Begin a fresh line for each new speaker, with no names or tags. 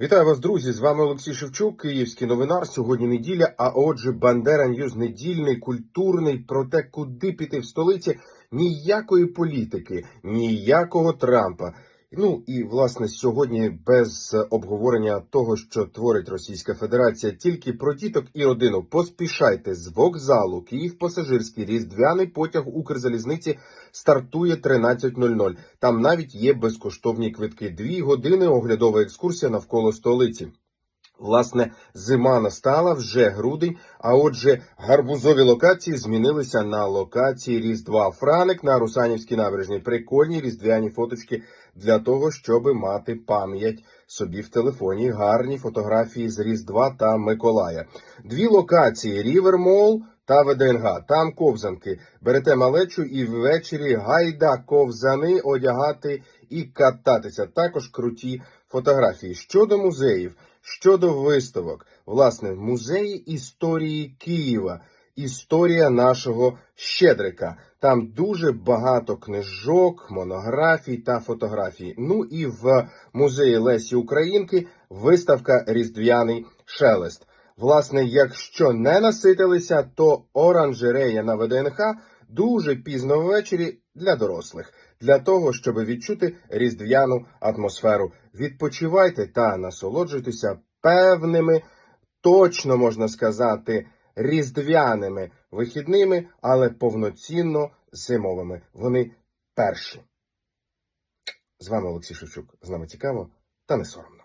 Вітаю вас, друзі! З вами Олексій Шевчук, Київський новинар. Сьогодні неділя. А отже, Бандера Ньюз недільний, культурний. Про те, куди піти в столиці. Ніякої політики, ніякого Трампа. Ну і власне сьогодні без обговорення того, що творить Російська Федерація, тільки про діток і родину. Поспішайте з вокзалу. Київ пасажирський різдвяний потяг Укрзалізниці стартує 13.00. Там навіть є безкоштовні квитки. Дві години оглядова екскурсія навколо столиці. Власне, зима настала вже грудень. А отже, гарбузові локації змінилися на локації Різдва. Франик на Русанівській набережній. Прикольні різдвяні фоточки для того, щоб мати пам'ять собі в телефоні. Гарні фотографії з Різдва та Миколая. Дві локації: Рівер Мол та ВДНГ. Там ковзанки. Берете малечу і ввечері гайда ковзани одягати і кататися. Також круті фотографії. Щодо музеїв, щодо виставок, власне, музеї історії Києва. Історія нашого Щедрика. Там дуже багато книжок, монографій та фотографій. Ну і в музеї Лесі Українки виставка Різдвяний шелест. Власне, якщо не наситилися, то оранжерея на ВДНХ дуже пізно ввечері для дорослих, для того, щоб відчути різдвяну атмосферу. Відпочивайте та насолоджуйтеся певними, точно можна сказати, різдвяними вихідними, але повноцінно зимовими. Вони перші. З вами Олексій Шевчук. З нами цікаво та не соромно.